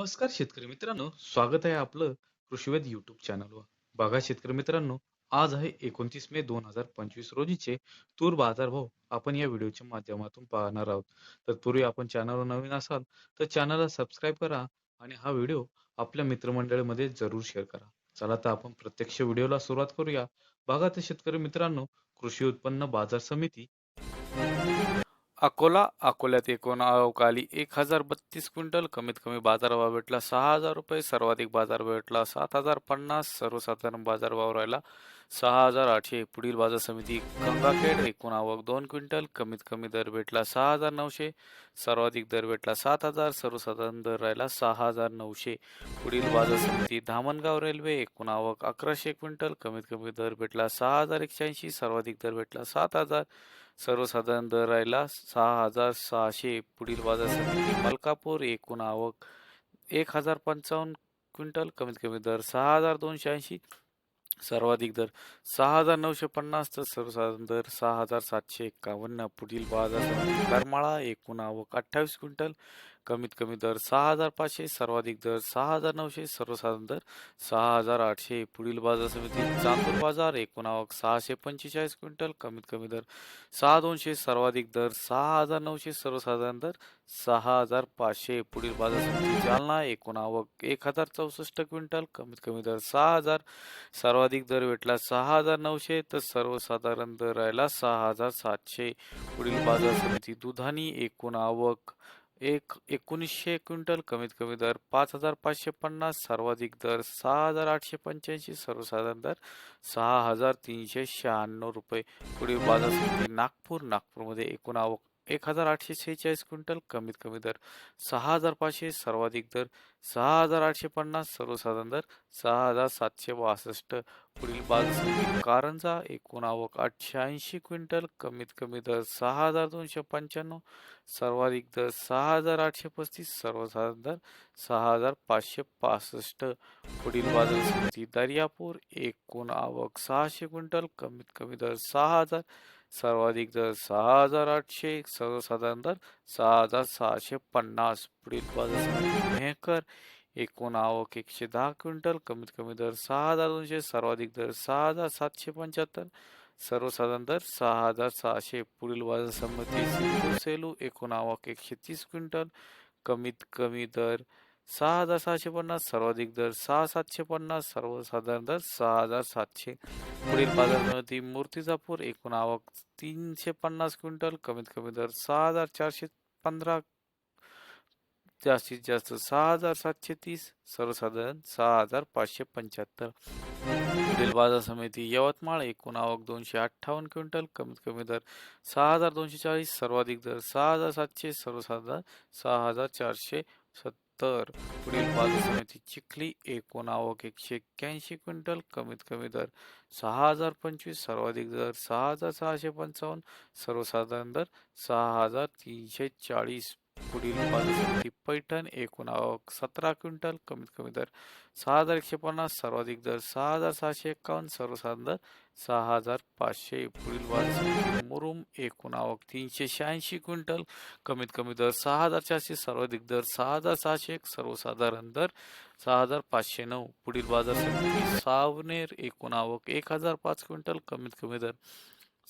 नमस्कार शेतकरी मित्रांनो. स्वागत आहे आपलं कृषीवेद युट्यूब चॅनलवर बघा शेतकरी मित्रांनो आज आहे एकोणतीस मे दोन हजार पंचवीस रोजीचे तूर बाजारभाव आपण या व्हिडिओच्या माध्यमातून पाहणार आहोत. तर पूर्वी आपण चॅनलवर नवीन असाल तर चॅनलला सबस्क्राईब करा आणि हा व्हिडिओ आपल्या मित्रमंडळीमध्ये जरूर शेअर करा. चला तर आपण प्रत्यक्ष व्हिडिओला सुरुवात करूया. बघा तर शेतकरी मित्रांनो कृषी उत्पन्न बाजार समिती. अकोला अकोल्यात एकूण अवकाळी एक हजार बत्तीस क्विंटल कमीत कमी बाजारभाव भेटला सहा हजार रुपये सर्वाधिक बाजार भेटला सात हजार पन्नास सर्वसाधारण बाजारभाव राहिला सहा हजार आठशे पुढील बाजार समिती गंगाखेड एकूण आवक दोन क्विंटल कमीत कमी दर भेटला सहा हजार नऊशे सर्वाधिक दर भेटला सात हजार सर्वसाधारण दर राहिला सहा हजार नऊशे. पुढील बाजार समिती धामणगाव रेल्वे एकूण आवक अकराशे क्विंटल कमीत कमी दर भेटला सहा हजार एकशे ऐंशी सर्वाधिक दर भेटला सात हजार सर्वसाधारण दर राहिला सहा हजार सहाशे. पुढील बाजार समिती मलकापूर एकूण आवक एक हजार पंचावन्न क्विंटल कमीत कमी दर सहा हजार दोनशे ऐंशी. सर्वाधिक दर सहा हजार नऊशे पन्नास तर सर्वसाधारण दर सहा हजार सातशे एकावन्न. पुढील बाजार करमाळा एकूण आवक अठ्ठावीस क्विंटल कमीत कमी दर सहा हजार पाचशे सर्वाधिक दर सहा हजार नऊशे सर्वसाधारण दर सहा हजार आठशे. पुढील बाजार समिती चांदूर बाजार एकूण आवक सहाशे पंचेचाळीस क्विंटल कमीत कमी दर सहा दोनशे सर्वाधिक दर सहा हजार नऊशे सर्वसाधारण दर सहा हजार पाचशे. पुढील बाजार समिती जालना एकूण आवक एक हजार चौसष्ट क्विंटल कमीत कमी दर सहा हजार सर्वाधिक दर भेटला सहा हजार नऊशे तर सर्वसाधारण दर राहिला सहा हजार सातशे. पुढील बाजार समिती दुधानी एकूण आवक एक एकोणीसशे क्विंटल कमीत कमी दर पाच हजार पाचशे पन्नास सर्वाधिक दर सहा हजार आठशे पंच्याऐंशी सर्वसाधारण दर सहा हजार तीनशे शहाण्णव रुपये. पुढील बाजार नागपूर. नागपूरमध्ये एकूण आवक एक हजार आठशे सेहेचाळीस क्विंटल कमीत कमी दर सहा हजार पाचशे सर्वाधिक दर सहा हजार आठशे पन्नास सर्वसाधारण दर सहा हजार सातशे बासष्ट पुढील बाजू कारंजा एकूण आवक आठशे ऐंशी क्विंटल कमीत कमी दर सहा हजार दोनशे पंच्याण्णव सर्वाधिक दर सहा हजार आठशे पस्तीस सर्वसाधारण दर सहा हजार पाचशे पासष्ट पुढील बाजार समिती दर्यापूर एकूण आवक सहाशे क्विंटल कमीत कमी दर सहा हजार सर्वाधिक दर सहा हजार आठशे सर्वसाधारण दर सहा हजार सहाशे पन्नास. पुढील बाजार मेहकर एकूण आवक एकशे दहा क्विंटल कमीत कमी दर सहा हजार दोनशे सर्वाधिक दर सहा हजार सातशे पंच्याहत्तर. सर्वसाधारण दर सहा हजार सहाशे. पुढील बाजार समिती सेलू एकूण आवक एकशे तीस क्विंटल कमीत कमी दर सहा हजार सहाशे पन्नास सर्वाधिक दर सहा सातशे पन्नास सर्वसाधारण दर सहा हजार सातशे. पुढील बाजार समिती मूर्तिजापूर एकूण आवक तीनशे पन्नास क्विंटल कमीत कमी दर सहा हजार चारशे पंधरा. जास्तीत जास्त सहा हजार सातशे तीस सर्वसाधारण सहा हजार पाचशे पंच्याहत्तर. पुढील बाजार समिती यवतमाळ एकूण आवक दोनशे अठ्ठावन्न क्विंटल कमीत कमी दर सहा हजार दोनशे चाळीस सर्वाधिक दर सहा हजार सातशे सर्वसाधारण सहा हजार चारशे सत्तर. तर पुढील बाजार समिती चिखली एकूण आवक एकशे एक्क्याऐंशी क्विंटल कमीत कमी दर सहा हजार पंचवीस सर्वाधिक दर सहा हजार सहाशे पंचावन्न सर्वसाधारण दर सहा हजार तीनशे चाळीस पुढील बाजार पैठण एकूण आवक सतरा क्विंटल कमीत कमी दर सहा हजार एकशे पन्नास सर्वाधिक दर सहा हजार सहाशे एकावन्न सर्वसाधारण दर सहा हजार पाचशे पुढील बाजार मुरुम एकूण आवक तीनशे शहाऐंशी क्विंटल कमीत कमी दर सहा हजार चारशे सर्वाधिक दर सहा हजार सहाशे एक सर्वसाधारण दर सहा हजार पाचशे नऊ. पुढील बाजार समिती सावनेर एकूण आवक एक हजार पाच क्विंटल कमीत कमी दर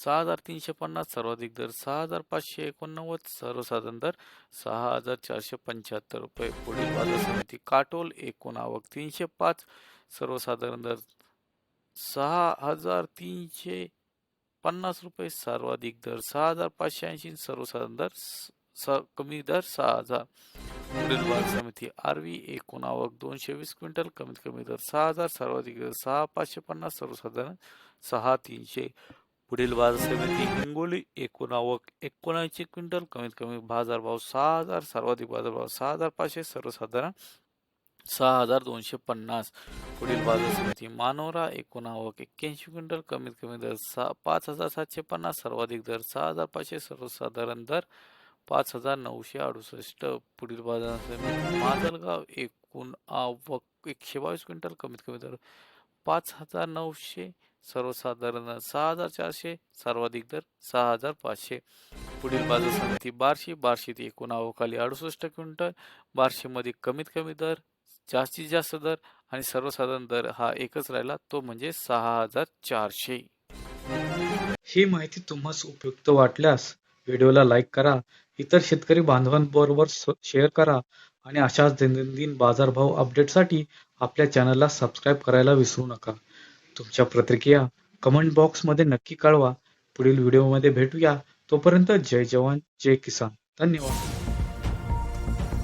सहा हजार तीनशे पन्नास सर्वाधिक दर सहा हजार पाचशे एकोणनव्वद सर्वसाधारण दर सहा हजार चारशे पंच्याहत्तर रुपये. पुढील बाजार समिती काटोल एकूण आवक तीनशे पाच सर्वसाधारण दर सहा हजार तीनशे पन्नास रुपये सर्वाधिक दर सहा हजार पाचशे ऐंशी सर्वसाधारण दर स- स- कमी दर सहा हजार. पुढील बाजार समिती आरवी एकूण आवक दोनशे वीस क्विंटल कमीत कमी दर सहा हजार सर्वाधिक दर सहा पाचशे पन्नास सर्वसाधारण सहा तीनशे. पुढील बाजार समिती हिंगोली एकूण आवक एकोणऐंशी क्विंटल कमीत कमी बाजारभाव सहा हजार सर्वाधिक बाजारभाव सहा हजार पाचशे सर्वसाधारण सहा हजार दोनशे पन्नास. पुढील बाजार समिती मानोरा एकूण आवक एक्क्याऐंशी क्विंटल कमीत कमी दर सहा पाच हजार सातशे पन्नास सर्वाधिक दर सहा हजार पाचशे सर्वसाधारण दर पाच हजार नऊशे अडुसष्ट. पुढील बाजार समिती माजलगाव एकूण आवक एकशे बावीस क्विंटल कमीत कमी दर पाच हजार नऊशे सर्वसाधारण सहा हजार चारशे सर्वाधिक दर सहा हजार पाचशे. पुढील बाजू समिती बारशे ते एकूण आवकाली अडुसष्ट क्विंटल. बारशेमध्ये कमीत कमी दर जास्तीत जास्त दर आणि सर्वसाधारण दर हा एकच राहिला तो म्हणजे सहा हजार चारशे. ही माहिती तुम्हाला उपयुक्त वाटल्यास व्हिडिओला लाईक करा इतर शेतकरी बांधवांबरोबर शेअर करा आणि अशाच दैनंदिन बाजारभाव अपडेटसाठी आपल्या चॅनलला सबस्क्राईब करायला विसरू नका. तुमच्या प्रतिक्रिया कमेंट बॉक्समध्ये नक्की कळवा. पुढील व्हिडिओमध्ये भेटूया. तोपर्यंत जय जवान जय किसान. धन्यवाद.